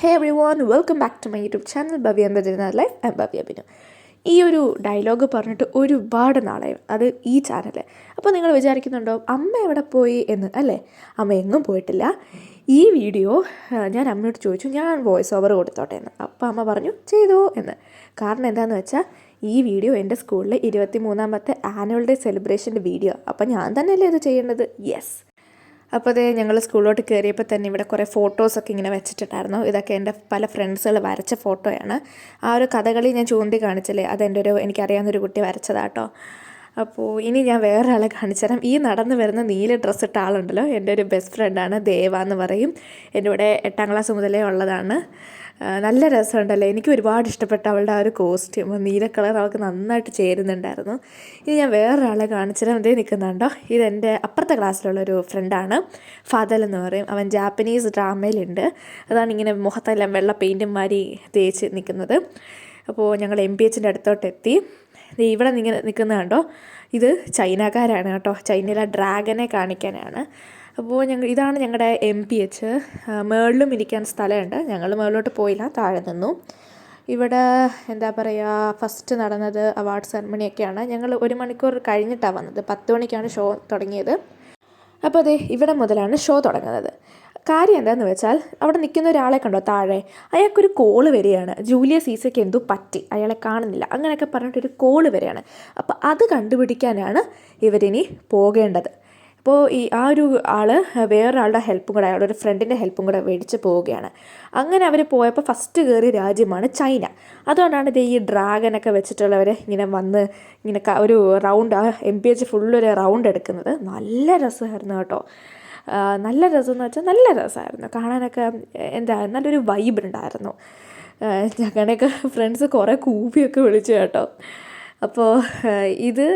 Hey everyone welcome back to my YouTube channel Bhavya Badrinath life and Bhavya Binu ഈ ഒരു dialogue പറഞ്ഞിട്ട് ഒരുപാട് നാളായി. അത് ഈ ചാനൽ അപ്പോൾ നിങ്ങൾ വിചാരിക്കുന്നുണ്ടോ അമ്മ എവിടെ പോയി എന്ന് അല്ലേ? അമ്മ എങ്ങും പോയിട്ടില്ല. ഈ വീഡിയോ ഞാൻ അമ്മയോട് ചോദിച്ചു ഞാൻ വോയിസ് ഓവർ കൊടുത്തോട്ടെ എന്ന്. അപ്പോൾ അമ്മ പറഞ്ഞു ചെയ്തോ എന്ന്. കാരണം എന്താണെന്ന് വെച്ചാൽ ഈ വീഡിയോ എന്റെ സ്കൂളിലെ ഇരുപത്തി മൂന്നാമത്തെ ആനുവൽ ഡേ സെലിബ്രേഷന്റെ വീഡിയോ അപ്പോൾ ഞാൻ തന്നെയല്ലേ ഇത് ചെയ്യേണ്ടത്? യെസ് അപ്പോൾ അതേ ഞങ്ങൾ സ്കൂളിലോട്ട് കയറിയപ്പോൾ തന്നെ ഇവിടെ കുറേ ഫോട്ടോസൊക്കെ ഇങ്ങനെ വെച്ചിട്ടുണ്ടായിരുന്നു. ഇതൊക്കെ എന്റെ പല ഫ്രണ്ട്സുകൾ വരച്ച ഫോട്ടോയാണ് ആ ഒരു കഥകളി ഞാൻ ചൂണ്ടി കാണിച്ചില്ലേ അതെന്റെ ഒരു എനിക്കറിയാവുന്നൊരു കുട്ടി വരച്ചതാട്ടോ. അപ്പോൾ ഇനി ഞാൻ വേറൊരാളെ കാണിച്ചു കാണിച്ചുതരാം. ഈ നടന്നു വരുന്ന നീല ഡ്രസ്സ് ഇട്ട ആളുണ്ടല്ലോ. എന്റെ ഒരു ബെസ്റ്റ് ഫ്രണ്ടാണ് ദേവ എന്ന് പറയും. എന്റെ കൂടെ എട്ടാം ക്ലാസ് മുതലേ ഉള്ളതാണ്. നല്ല രസമുണ്ടല്ലോ? എനിക്ക് ഒരുപാട് ഇഷ്ടപ്പെട്ട അവളുടെ ആ ഒരു കോസ്റ്റ്യൂം നീല കളർ അവൾക്ക് നന്നായിട്ട് ചേരുന്നുണ്ടായിരുന്നു. ഇനി ഞാൻ വേറൊരാളെ കാണിച്ചുതരാം. ഇതേ നിൽക്കുന്നുണ്ടോ? ഇതെന്റെ അപ്പുറത്തെ ക്ലാസ്സിലുള്ളൊരു ഫ്രണ്ടാണ് ഫാദൽ എന്ന് പറയും. അവൻ ജാപ്പനീസ് ഡ്രാമയിലുണ്ട് അതാണ് ഇങ്ങനെ മുഖത്തെല്ലാം വെള്ള പെയിന്റും മാരി തേച്ച് നിൽക്കുന്നത്. അപ്പോൾ ഞങ്ങൾ എം പി എച്ചിന്റെ അടുത്തോട്ട് എത്തി ഇവിടെ ഇങ്ങനെ നിൽക്കുന്ന കണ്ടോ? ഇത് ചൈനക്കാരാണ് കേട്ടോ. ചൈനയിലെ ഡ്രാഗനെ കാണിക്കാനാണ്. അപ്പോൾ ഞങ്ങൾ ഇതാണ് ഞങ്ങളുടെ എം പി എച്ച് മേളിലും ഇരിക്കാൻ സ്ഥലമുണ്ട്. ഞങ്ങൾ മേളിലോട്ട് പോയില്ല താഴെ നിന്നു. ഇവിടെ എന്താ പറയുക ഫസ്റ്റ് നടന്നത് അവാർഡ് സെറമണിയൊക്കെയാണ്. ഞങ്ങൾ ഒരു മണിക്കൂർ കഴിഞ്ഞിട്ടാണ് വന്നത്. പത്ത് മണിക്കാണ് ഷോ തുടങ്ങിയത്. അപ്പോൾ അതെ ഇവിടെ മുതലാണ് ഷോ തുടങ്ങുന്നത്. കാര്യം എന്താണെന്ന് വെച്ചാൽ അവിടെ നിൽക്കുന്ന ഒരാളെ കണ്ടോ താഴെ? അയാൾക്കൊരു കോൾ വരികയാണ്. ജൂലിയ സീസയ്ക്ക് എന്തോ പറ്റി. അയാളെ കാണുന്നില്ല. അങ്ങനെയൊക്കെ പറഞ്ഞിട്ടൊരു കോൾ വരികയാണ്. അപ്പോൾ അത് കണ്ടുപിടിക്കാനാണ് ഇവരിനി പോകേണ്ടത്. അപ്പോൾ ഈ ആ ഒരു ആൾ വേറൊരാളുടെ ഹെൽപ്പും കൂടെ അയാളുടെ ഒരു ഫ്രണ്ടിന്റെ ഹെൽപ്പും കൂടെ മേടിച്ച് പോവുകയാണ്. അങ്ങനെ അവർ പോയപ്പോൾ ഫസ്റ്റ് കയറിയ രാജ്യമാണ് ചൈന. അതുകൊണ്ടാണ് ഇത് ഈ ഡ്രാഗനൊക്കെ വെച്ചിട്ടുള്ളവർ ഇങ്ങനെ വന്ന് ഇങ്ങനെ ഒരു റൗണ്ട് ആ എം പി എച്ച് ഫുള്ളൊരു റൗണ്ട് എടുക്കുന്നത്. നല്ല രസമായിരുന്നു കേട്ടോ. നല്ല രസം എന്ന് വെച്ചാൽ നല്ല രസമായിരുന്നു. കാണാനൊക്കെ എന്താ നല്ലൊരു വൈബ് ഉണ്ടായിരുന്നു ഞങ്ങളുടെയൊക്കെ ഫ്രണ്ട്സ് കുറേ കൂപ്പിയൊക്കെ വിളിച്ചു കേട്ടോ. അപ്പോൾ ഇത്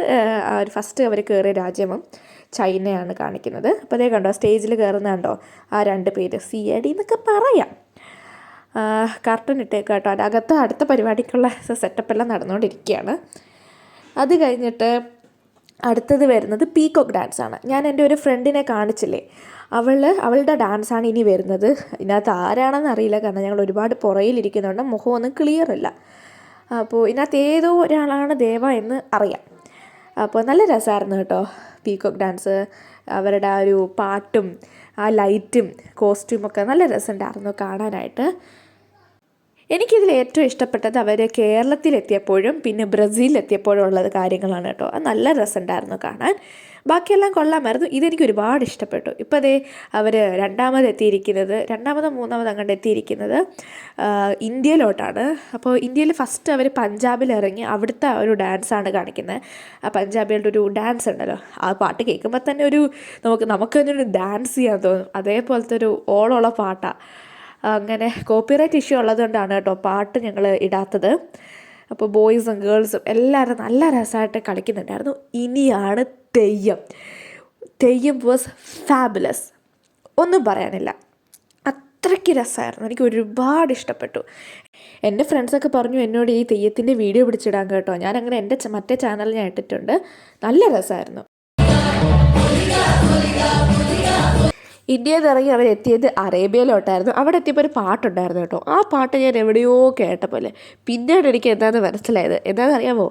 ഒരു ഫസ്റ്റ് അവർ കയറിയ രാജ്യമാണ് ചൈനയാണ് കാണിക്കുന്നത്. അപ്പോൾ അതേ കണ്ടോ സ്റ്റേജിൽ കയറുന്ന കണ്ടോ ആ രണ്ട് പേര് സി എ ഡി എന്നൊക്കെ പറയാം. കർട്ടൻ ഇട്ടേക്ക് കേട്ടോ അതിനകത്ത് അടുത്ത പരിപാടിക്കുള്ള സെറ്റപ്പ് എല്ലാം നടന്നുകൊണ്ടിരിക്കുകയാണ്. അത് കഴിഞ്ഞിട്ട് അടുത്തത് വരുന്നത് പീകോക്ക് ഡാൻസ് ആണ്. ഞാൻ എന്റെ ഒരു ഫ്രണ്ടിനെ കാണിച്ചില്ലേ? അവൾ അവളുടെ ഡാൻസാണ് ഇനി വരുന്നത്. ഇതിനകത്ത് ആരാണെന്ന് അറിയില്ല. കാരണം ഞങ്ങൾ ഒരുപാട് പുറയിലിരിക്കുന്നതുകൊണ്ട് മുഖമൊന്നും ക്ലിയർ അല്ല അപ്പോൾ ഇതിനകത്ത് ഏതോ ഒരാളാണ് ദേവ എന്ന് അറിയാം. അപ്പോൾ നല്ല രസമായിരുന്നു കേട്ടോ പീകോക്ക് ഡാൻസ്. അവരുടെ ആ ഒരു പാട്ടും ആ ലൈറ്റും കോസ്റ്റ്യൂമൊക്കെ നല്ല രസമുണ്ടായിരുന്നു കാണാനായിട്ട്. എനിക്കിതിൽ ഏറ്റവും ഇഷ്ടപ്പെട്ടത് അവർ കേരളത്തിലെത്തിയപ്പോഴും പിന്നെ ബ്രസീലിലെത്തിയപ്പോഴും ഉള്ളത് കാര്യങ്ങളാണ് കേട്ടോ. അത് നല്ല രസമുണ്ടായിരുന്നു കാണാൻ. ബാക്കിയെല്ലാം കൊള്ളാമായിരുന്നു. ഇതെനിക്ക് ഒരുപാട് ഇഷ്ടപ്പെട്ടു. ഇപ്പോൾ അതേ അവർ രണ്ടാമത് എത്തിയിരിക്കുന്നത് രണ്ടാമതോ മൂന്നാമതോ അങ്ങോട്ട് എത്തിയിരിക്കുന്നത് ഇന്ത്യയിലോട്ടാണ്. അപ്പോൾ ഇന്ത്യയിൽ ഫസ്റ്റ് അവർ പഞ്ചാബിൽ ഇറങ്ങി അവിടുത്തെ ഒരു ഡാൻസാണ് കാണിക്കുന്നത്. ആ പഞ്ചാബികളുടെ ഒരു ഡാൻസ് ഉണ്ടല്ലോ. ആ പാട്ട് കേൾക്കുമ്പോൾ തന്നെ ഒരു നമുക്ക് നമുക്ക് തന്നെ ഒരു ഡാൻസ് ചെയ്യാൻ തോന്നും. അതേപോലത്തെ ഒരു ഓളമുള്ള പാട്ടാണ് അങ്ങനെ കോപ്പിറൈറ്റ് ഇഷ്യൂ ഉള്ളതുകൊണ്ടാണ് കേട്ടോ പാട്ട് ഞങ്ങൾ ഇടാത്തത്. അപ്പോൾ ബോയ്സും ഗേൾസും എല്ലാവരും നല്ല രസമായിട്ട് കളിക്കുന്നുണ്ടായിരുന്നു. ഇനിയാണ് തെയ്യം. തെയ്യം വാസ് ഫാബുലസ് ഒന്നും പറയാനില്ല. അത്രയ്ക്ക് രസമായിരുന്നു. എനിക്ക് ഒരുപാട് ഇഷ്ടപ്പെട്ടു. എന്റെ ഫ്രണ്ട്സൊക്കെ പറഞ്ഞു എന്നോട് ഈ തെയ്യത്തിന്റെ വീഡിയോ പിടിച്ചിടാൻ കേട്ടോ. ഞാൻ അങ്ങനെ എന്റെ മറ്റേ ചാനലിൽ ഞാൻ ഇട്ടിട്ടുണ്ട്. നല്ല രസമായിരുന്നു. ഇന്ത്യയിൽ നിന്ന് ഇറങ്ങി അവർ എത്തിയത് അറേബ്യയിലോട്ടായിരുന്നു. അവിടെ എത്തിയപ്പോൾ ഒരു പാട്ടുണ്ടായിരുന്നു കേട്ടോ. ആ പാട്ട് ഞാൻ എവിടെയോ കേട്ട പോലെ പിന്നീട് എനിക്ക് എന്താണെന്ന് മനസ്സിലായത്? എന്താണെന്ന് അറിയാമോ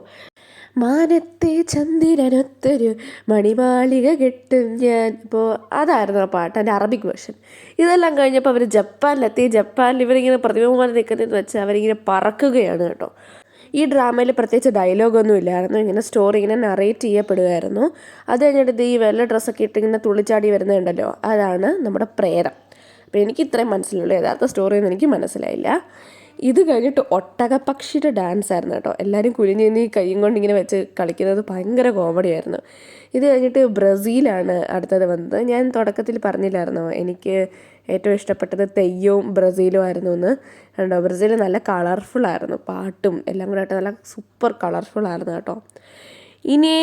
മാനത്തെ ചന്ദിരനൊത്തൊരു മണിമാളിക കെട്ടും ഞാൻ. ഇപ്പോൾ അതായിരുന്നു ആ പാട്ട് എന്റെ അറബിക് വേർഷൻ. ഇതെല്ലാം കഴിഞ്ഞപ്പോൾ അവർ ജപ്പാനിലെത്തി. ജപ്പാനിൽ ഇവരിങ്ങനെ പ്രതിമ പോലെ നിൽക്കുന്നതെന്ന് വെച്ചാൽ അവരിങ്ങനെ പറക്കുകയാണ് കേട്ടോ. ഈ ഡ്രാമയിൽ പ്രത്യേകിച്ച് ഡയലോഗൊന്നും ഇല്ലായിരുന്നു ഇങ്ങനെ സ്റ്റോറി ഇങ്ങനെ നറേറ്റ് ചെയ്യപ്പെടുമായിരുന്നു അത് കഴിഞ്ഞിട്ട് ഈ വെള്ള ഡ്രസ്സൊക്കെ ഇട്ട് ഇങ്ങനെ തുള്ളിച്ചാടി വരുന്നുണ്ടല്ലോ. അതാണ് നമ്മുടെ പ്രേരം. അപ്പോൾ എനിക്ക് ഇത്രയും മനസ്സിലുള്ളൂ. യഥാർത്ഥ സ്റ്റോറിയൊന്നും എനിക്ക് മനസ്സിലായില്ല. ഇത് കഴിഞ്ഞിട്ട് ഒട്ടകപ്പക്ഷിയുടെ ഡാൻസ് ആയിരുന്നു കേട്ടോ. എല്ലാവരും കുനിഞ്ഞ് നീ കൈയും കൊണ്ട് ഇങ്ങനെ വെച്ച് കളിക്കുന്നത് ഭയങ്കര കോമഡി ആയിരുന്നു. ഇത് കഴിഞ്ഞിട്ട് ബ്രസീലാണ് അടുത്തത് വന്നത്. ഞാൻ തുടക്കത്തിൽ പറഞ്ഞില്ലായിരുന്നോ എനിക്ക് ഏറ്റവും ഇഷ്ടപ്പെട്ടത് തെയ്യവും ബ്രസീലും ആയിരുന്നു എന്ന്. കണ്ടോ ബ്രസീൽ നല്ല കളർഫുൾ ആയിരുന്നു. പാട്ടും എല്ലാം കൂടെ ആയിട്ട് നല്ല സൂപ്പർ കളർഫുൾ ആയിരുന്നു കേട്ടോ. ഇനി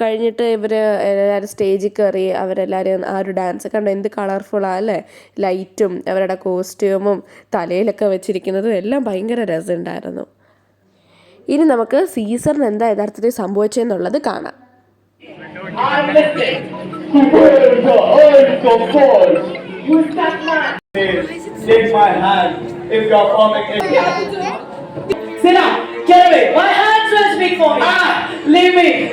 കഴിഞ്ഞിട്ട് ഇവർ എല്ലാവരും സ്റ്റേജിൽ കയറി അവരെല്ലാവരും ആ ഒരു ഡാൻസ് കണ്ടോ എന്ത് കളർഫുള്ളാണ് അല്ലേ ലൈറ്റും അവരുടെ കോസ്റ്റ്യൂമും തലയിലൊക്കെ വെച്ചിരിക്കുന്നതും എല്ലാം ഭയങ്കര രസമുണ്ടായിരുന്നു ഇനി നമുക്ക് സീസറിന് എന്താ യഥാർത്ഥത്തിൽ സംഭവിച്ചതെന്നുള്ളത് കാണാം? Take my hand if you're forming Sit down. Get away. My hands will speak for me. Ah, limit.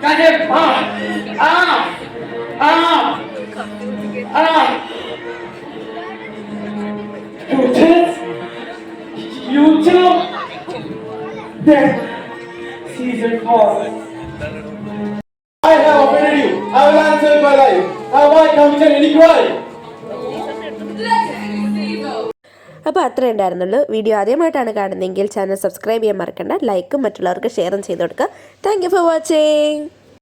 Kaje Ah, ah, ah, ah. You just, you just, then season four. I have offended you. I will answer my life. Have I to any Cry. അപ്പോൾ അത്രേ ഉണ്ടായിരുന്നുള്ളൂ. Video ആദ്യമായിട്ടാണ് കാണുന്നതെങ്കിൽ channel subscribe ചെയ്യാൻ മറക്കണ്ട. ലൈക്കും മറ്റുള്ളവർക്ക് ഷെയറും ചെയ്ത് കൊടുക്കുക. Thank for watching